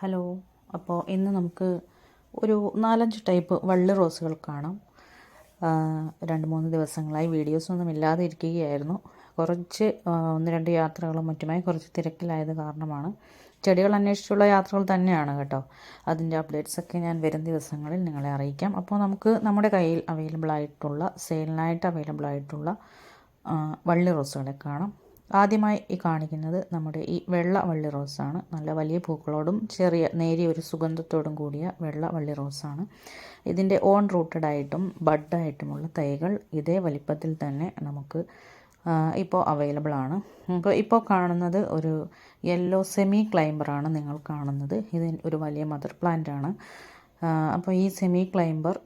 Hello അപ്പോൾ ഇന്ന് നമുക്ക് ഒരു നാലഞ്ച് ടൈപ്പ് വള്ളി റോസുകൾ കാണാം. രണ്ട് മൂന്ന് ദിവസങ്ങളായി വീഡിയോസൊന്നും ഇല്ലാതെ ഇരിക്കുകയായിരുന്നു. കുറച്ച് ഒന്ന് രണ്ട് യാത്രകളും മറ്റുമായി കുറച്ച് തിരക്കിലായത് കാരണമാണ്. ചെടികൾ അന്വേഷിച്ചുള്ള യാത്രകൾ തന്നെയാണ് കേട്ടോ. അതിന്റെ അപ്ഡേറ്റ്സൊക്കെ ഞാൻ വരും ദിവസങ്ങളിൽ നിങ്ങളെ അറിയിക്കാം. അപ്പോൾ നമുക്ക് നമ്മുടെ കയ്യിൽ അവൈലബിൾ ആയിട്ടുള്ള സെയിലിനായിട്ട് അവൈലബിൾ ആയിട്ടുള്ള വള്ളി റോസുകളെ കാണാം. ആദ്യമായി ഈ കാണിക്കുന്നത് നമ്മുടെ ഈ വെള്ള വള്ളി റോസാണ്. നല്ല വലിയ പൂക്കളോടും ചെറിയ നേരിയ ഒരു സുഗന്ധത്തോടും കൂടിയ വെള്ള വള്ളി റോസാണ്. ഇതിന്റെ ഓൺ റൂട്ടഡ് ആയിട്ടും ബഡായിട്ടുമുള്ള തൈകൾ ഇതേ വലിപ്പത്തിൽ തന്നെ നമുക്ക് ഇപ്പോൾ അവൈലബിൾ ആണ്. അപ്പോൾ ഇപ്പോൾ കാണുന്നത് ഒരു യെല്ലോ സെമി ക്ലൈംബറാണ് നിങ്ങൾ കാണുന്നത്. ഇത് ഒരു വലിയ മദർ പ്ലാന്റ് ആണ്. അപ്പോൾ ഈ സെമി ക്ലൈംബർ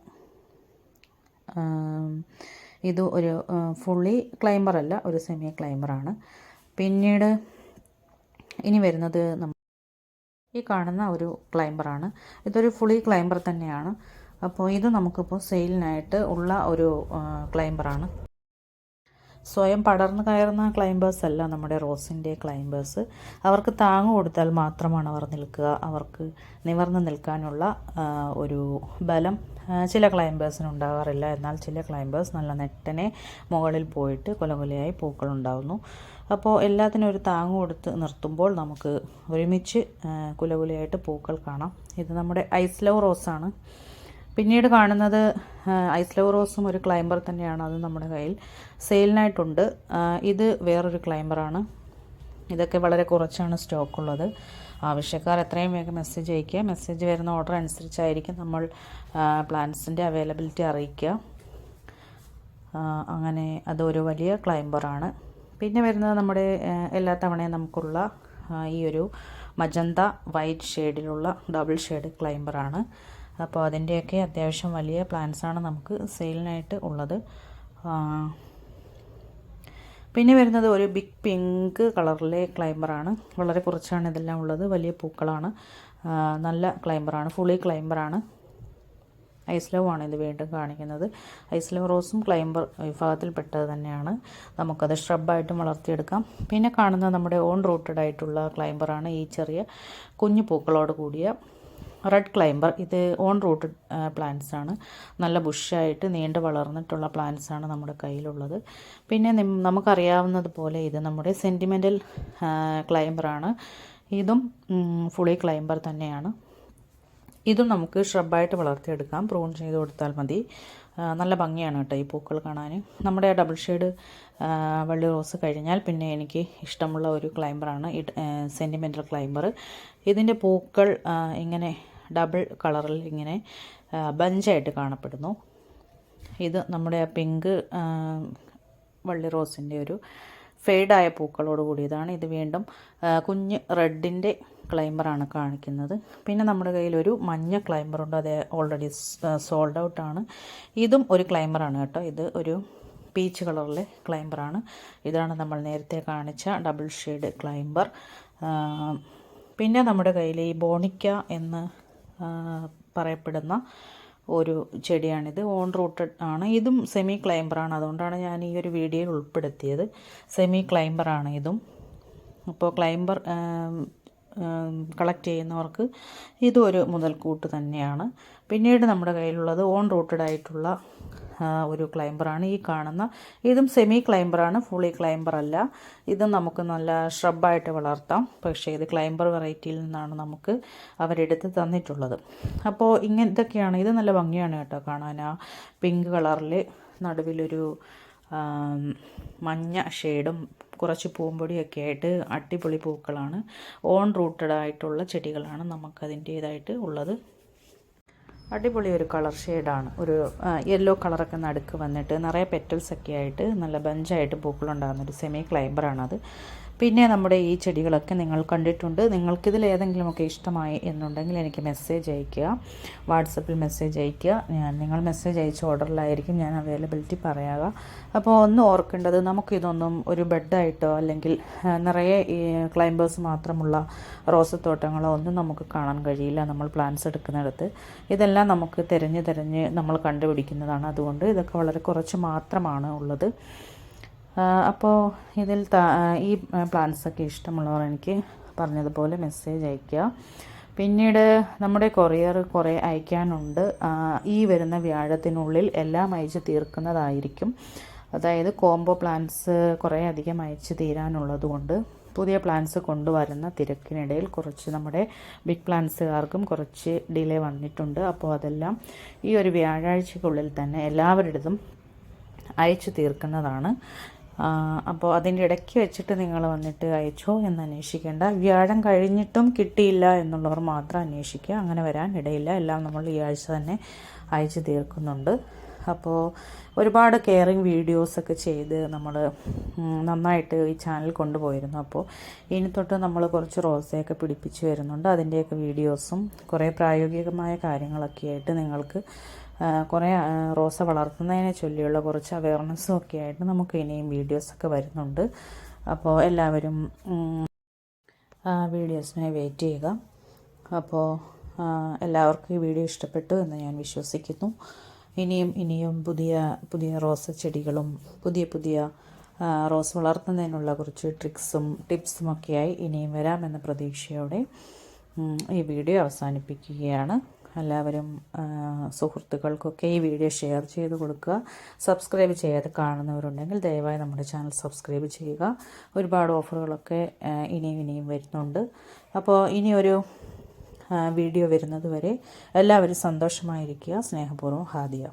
ഇത് ഒരു ഫുള്ളി ക്ലൈംബർ അല്ല ഒരു സെമി ക്ലൈംബറാണ് പിന്നീട് ഇനി വരുന്നത് നമ്മൾ ഈ കാണുന്ന ഒരു ക്ലൈംബറാണ് ഇതൊരു ഫുള്ളി ക്ലൈംബർ തന്നെയാണ്. അപ്പോൾ ഇത് നമുക്കിപ്പോൾ സെയിലിനായിട്ട് ഉള്ള ഒരു ക്ലൈംബറാണ് സ്വയം പടർന്നു കയറുന്ന ക്ലൈംബേഴ്സ് അല്ല നമ്മുടെ റോസിന്റെ ക്ലൈംബേഴ്സ് അവർക്ക് താങ്ങ് കൊടുത്താൽ മാത്രമാണ് അവർ നിൽക്കുക. അവർക്ക് നിവർന്ന് നിൽക്കാനുള്ള ഒരു ബലം ചില ക്ലൈംബേഴ്സിന് ഉണ്ടാകാറില്ല എന്നാൽ ചില ക്ലൈംബേഴ്സ് നല്ല നെട്ടനെ മുകളിൽ പോയിട്ട് കൊലകൊലയായി പൂക്കളുണ്ടാകുന്നു അപ്പോൾ എല്ലാത്തിനും ഒരു താങ്ങ് കൊടുത്ത് നിർത്തുമ്പോൾ നമുക്ക് ഒരുമിച്ച് കുലകുലയായിട്ട് പൂക്കൾ കാണാം. ഇത് നമ്മുടെ ഐസ് ലവ് റോസാണ്. പിന്നീട് കാണുന്നത് ഐസ് ലവ് റോസും ഒരു ക്ലൈംബർ തന്നെയാണ് അത് നമ്മുടെ കയ്യിൽ. സെയിലിനായിട്ടുണ്ട്. ഇത് വേറൊരു ക്ലൈംബറാണ്. ഇതൊക്കെ വളരെ കുറച്ചാണ് സ്റ്റോക്ക് ഉള്ളത് ആവശ്യക്കാർ എത്രയും വേഗം മെസ്സേജ് അയയ്ക്കുക. മെസ്സേജ് വരുന്ന ഓർഡർ അനുസരിച്ചായിരിക്കും നമ്മൾ പ്ലാൻസിന്റെ അവൈലബിലിറ്റി അറിയിക്കുക. അങ്ങനെ അതൊരു വലിയ ക്ലൈംബറാണ്. പിന്നെ വരുന്നത് നമ്മുടെ എല്ലാ തവണയും നമുക്കുള്ള ഈ ഒരു മജന്ത വൈറ്റ് ഷെയ്ഡിലുള്ള ഡബിൾ ഷെയ്ഡ് ക്ലൈംബറാണ്. അപ്പോൾ അതിന്റെയൊക്കെ അത്യാവശ്യം വലിയ പ്ലാൻസാണ് നമുക്ക് സെയിലിനായിട്ട് ഉള്ളത്. പിന്നെ വരുന്നത് ഒരു ബിഗ് പിങ്ക് കളറിലെ ക്ലൈംബറാണ് വളരെ കുറച്ചാണ് ഇതെല്ലാം ഉള്ളത്. വലിയ പൂക്കളാണ്. നല്ല ക്ലൈംബറാണ് ഫുള്ളി ക്ലൈംബറാണ് ആണ്. ഇത് വീണ്ടും കാണിക്കുന്നത്. ഐസ് ലവ് റോസും ക്ലൈംബർ വിഭാഗത്തിൽപ്പെട്ടത് തന്നെയാണ്. നമുക്കത് ഷ്രബായിട്ടും വളർത്തിയെടുക്കാം. പിന്നെ കാണുന്ന നമ്മുടെ ഓൺ റൂട്ടഡ് ആയിട്ടുള്ള ക്ലൈംബറാണ് ഈ ചെറിയ കുഞ്ഞു പൂക്കളോട് കൂടിയ റെഡ് ക്ലൈംബർ ഇത് ഓൺ റൂട്ടഡ് പ്ലാന്റ്സ് ആണ്. നല്ല ബുഷായിട്ട് നീണ്ട് വളർന്നിട്ടുള്ള പ്ലാന്റ്സ് ആണ് നമ്മുടെ കയ്യിലുള്ളത്. പിന്നെ നമുക്കറിയാവുന്നതുപോലെ നമുക്കറിയാവുന്നത് പോലെ ഇത് നമ്മുടെ സെന്റിമെന്റൽ ക്ലൈംബറാണ് ഇതും ഫുള്ളി ക്ലൈംബർ തന്നെയാണ്. ഇതും നമുക്ക് ഷ്രബായിട്ട് വളർത്തിയെടുക്കാം. പ്രൂൺ ചെയ്ത് കൊടുത്താൽ മതി. നല്ല ഭംഗിയാണ് കേട്ടോ ഈ പൂക്കൾ കാണാൻ. നമ്മുടെ ആ ഡബിൾ ഷെയ്ഡ് വള്ളി റോസ് കഴിഞ്ഞാൽ പിന്നെ എനിക്ക് ഇഷ്ടമുള്ള ഒരു ക്ലൈംബറാണ് ഈ സെന്റിമെന്റൽ ക്ലൈംബർ. ഇതിന്റെ പൂക്കൾ ഇങ്ങനെ ഡബിൾ കളറിൽ ഇങ്ങനെ ബഞ്ചായിട്ട് കാണപ്പെടുന്നു. ഇത് നമ്മുടെ ആ പിങ്ക് വള്ളി റോസിന്റെ ഒരു ഫെയ്ഡായ പൂക്കളോട് കൂടിയതാണ്. ഇത് വീണ്ടും കുഞ്ഞ് റെഡിന്റെ ക്ലൈംബറാണ് കാണിക്കുന്നത്. പിന്നെ നമ്മുടെ കയ്യിൽ ഒരു മഞ്ഞ ക്ലൈംബറുണ്ട്. അത് ഓൾറെഡി സോൾഡ് ഔട്ടാണ്. ഇതും ഒരു ക്ലൈംബറാണ് കേട്ടോ. ഇത് ഒരു പീച്ച് കളറിലെ ക്ലൈംബറാണ്. ഇതാണ് നമ്മൾ നേരത്തെ കാണിച്ച ഡബിൾ ഷെയ്ഡ് ക്ലൈംബർ. പിന്നെ നമ്മുടെ കയ്യിൽ ഈ ബോണിക്ക എന്ന് പറയപ്പെടുന്ന ഒരു ചെടിയാണിത്. ഓൺ റൂട്ടഡ് ആണ്. ഇതും സെമി ക്ലൈംബറാണ് അതുകൊണ്ടാണ് ഞാൻ ഈ ഒരു വീഡിയോയിൽ ഉൾപ്പെടുത്തിയത്. സെമി ക്ലൈംബറാണ് ഇതും. അപ്പോൾ ക്ലൈംബർ കളക്ട് ചെയ്യുന്നവർക്ക് ഇതും ഒരു മുതൽക്കൂട്ട് തന്നെയാണ്. പിന്നീട് നമ്മുടെ കയ്യിലുള്ളത് ഓൺ റൂട്ടഡ് ആയിട്ടുള്ള ഒരു ക്ലൈംബറാണ് ഈ കാണുന്ന ഇതും സെമി ക്ലൈംബറാണ് ഫുള്ളി ക്ലൈംബർ അല്ല. ഇതും നമുക്ക് നല്ല ഷ്രബായിട്ട് വളർത്താം. പക്ഷേ ഇത് ക്ലൈംബർ വെറൈറ്റിയിൽ നിന്നാണ് നമുക്ക് അവരെടുത്ത് തന്നിട്ടുള്ളത്. അപ്പോൾ ഇങ്ങനത്തൊക്കെയാണ് ഇത് നല്ല ഭംഗിയാണ് കേട്ടോ കാണാൻ. ആ പിങ്ക് കളറിൽ നടുവിലൊരു മഞ്ഞ ഷെയ്ഡും കുറച്ച് പൂമ്പൊടിയൊക്കെ ആയിട്ട് അടിപൊളി പൂക്കളാണ്. ഓൺ റൂട്ടഡ് ആയിട്ടുള്ള ചെടികളാണ് നമുക്കതിന്റേതായിട്ട് ഉള്ളത്. അടിപൊളി ഒരു കളർ ഷെയ്ഡാണ്. ഒരു യെല്ലോ കളറൊക്കെ നടുക്ക് വന്നിട്ട് നിറയെ പെറ്റൽസൊക്കെ ആയിട്ട് നല്ല ബഞ്ചായിട്ട് പൂക്കളുണ്ടാകുന്ന ഒരു സെമി ക്ലൈംബറാണത് പിന്നെ നമ്മുടെ ഈ ചെടികളൊക്കെ നിങ്ങൾ കണ്ടിട്ടുണ്ട്. നിങ്ങൾക്കിതിൽ ഏതെങ്കിലുമൊക്കെ ഇഷ്ടമായി എന്നുണ്ടെങ്കിൽ എനിക്ക് മെസ്സേജ് അയയ്ക്കുക. വാട്സപ്പിൽ മെസ്സേജ് അയയ്ക്കുക. ഞാൻ നിങ്ങൾ മെസ്സേജ് അയച്ച ഓർഡറിലായിരിക്കും ഞാൻ അവൈലബിലിറ്റി പറയുക. അപ്പോൾ ഒന്ന് ഓർക്കേണ്ടത് നമുക്കിതൊന്നും ഒരു ബെഡായിട്ടോ അല്ലെങ്കിൽ നിറയെ ക്ലൈംബേഴ്സ് മാത്രമുള്ള റോസത്തോട്ടങ്ങളോ ഒന്നും നമുക്ക് കാണാൻ കഴിയില്ല. നമ്മൾ പ്ലാന്റ്സ് എടുക്കുന്നിടത്ത്. ഇതെല്ലാം നമുക്ക് തിരഞ്ഞ് തിരഞ്ഞ് നമ്മൾ കണ്ടുപിടിക്കുന്നതാണ്. അതുകൊണ്ട് ഇതൊക്കെ വളരെ കുറച്ച് മാത്രമാണ് ഉള്ളത്. അപ്പോൾ ഇതിൽ ഈ പ്ലാൻസൊക്കെ ഇഷ്ടമുള്ളവർ എനിക്ക് പറഞ്ഞതുപോലെ മെസ്സേജ് അയയ്ക്കുക. പിന്നീട് നമ്മുടെ കൊറിയർ കുറേ അയക്കാനുണ്ട് ഈ വരുന്ന വ്യാഴത്തിനുള്ളിൽ എല്ലാം അയച്ച് തീർക്കുന്നതായിരിക്കും. അതായത് കോംബോ പ്ലാൻസ് കുറേ അധികം അയച്ച് തീരാനുള്ളത് കൊണ്ട് പുതിയ പ്ലാൻസ് കൊണ്ടുവരുന്ന തിരക്കിനിടയിൽ കുറച്ച് നമ്മുടെ ബിഗ് പ്ലാൻസുകാർക്കും കുറച്ച് ഡിലേ വന്നിട്ടുണ്ട്. അപ്പോൾ അതെല്ലാം ഈ ഒരു വ്യാഴാഴ്ചക്കുള്ളിൽ തന്നെ എല്ലാവരുടേതും അയച്ചു തീർക്കുന്നതാണ്. അപ്പോൾ അതിന്റെ ഇടയ്ക്ക് വെച്ചിട്ട് നിങ്ങൾ വന്നിട്ട് അയച്ചോ എന്ന് അന്വേഷിക്കേണ്ട. വ്യാഴം കഴിഞ്ഞിട്ടും കിട്ടിയില്ല എന്നുള്ളവർ മാത്രം അന്വേഷിക്കുക. അങ്ങനെ വരാൻ ഇടയില്ല. എല്ലാം നമ്മൾ ഈ ആഴ്ച തന്നെ അയച്ചു തീർക്കുന്നുണ്ട്. അപ്പോൾ ഒരുപാട് കെയറിങ് വീഡിയോസൊക്കെ ചെയ്ത് നമ്മൾ നന്നായിട്ട് ഈ ചാനൽ കൊണ്ടുപോയിരുന്നു. അപ്പോൾ ഇനി തൊട്ട് നമ്മൾ കുറച്ച് റോസയൊക്കെ പിടിപ്പിച്ച് വരുന്നുണ്ട്. അതിന്റെയൊക്കെ വീഡിയോസും കുറേ പ്രായോഗികമായ കാര്യങ്ങളൊക്കെ ആയിട്ട് നിങ്ങൾക്ക് കുറേ റോസ വളർത്തുന്നതിനെ ചൊല്ലിയുള്ള കുറച്ച് അവയർനെസ്സും ഒക്കെ ആയിട്ട് നമുക്ക് ഇനിയും വീഡിയോസൊക്കെ വരുന്നുണ്ട്. അപ്പോൾ എല്ലാവരും വീഡിയോസിനെ വെയിറ്റ് ചെയ്യുക. അപ്പോൾ എല്ലാവർക്കും ഈ വീഡിയോ ഇഷ്ടപ്പെട്ടു എന്ന് ഞാൻ വിശ്വസിക്കുന്നു. ഇനിയും ഇനിയും പുതിയ പുതിയ റോസ് ചെടികളും പുതിയ പുതിയ റോസ് വളർത്തുന്നതിനുള്ള കുറച്ച് ട്രിക്സും ടിപ്സും ഒക്കെയായി ഇനിയും വരാമെന്ന പ്രതീക്ഷയോടെ ഈ വീഡിയോ അവസാനിപ്പിക്കുകയാണ്. എല്ലാവരും സുഹൃത്തുക്കൾക്കൊക്കെ ഈ വീഡിയോ ഷെയർ ചെയ്ത് കൊടുക്കുക. സബ്സ്ക്രൈബ് ചെയ്യാതെ കാണുന്നവരുണ്ടെങ്കിൽ ദയവായി നമ്മുടെ ചാനൽ സബ്സ്ക്രൈബ് ചെയ്യുക. ഒരുപാട് ഓഫറുകളൊക്കെ ഇനിയും ഇനിയും വരുന്നുണ്ട്. അപ്പോൾ ഇനിയൊരു വീഡിയോ വരുന്നത് വരെ എല്ലാവരും സന്തോഷമായിരിക്കുക. സ്നേഹപൂർവം ഹാദിയ.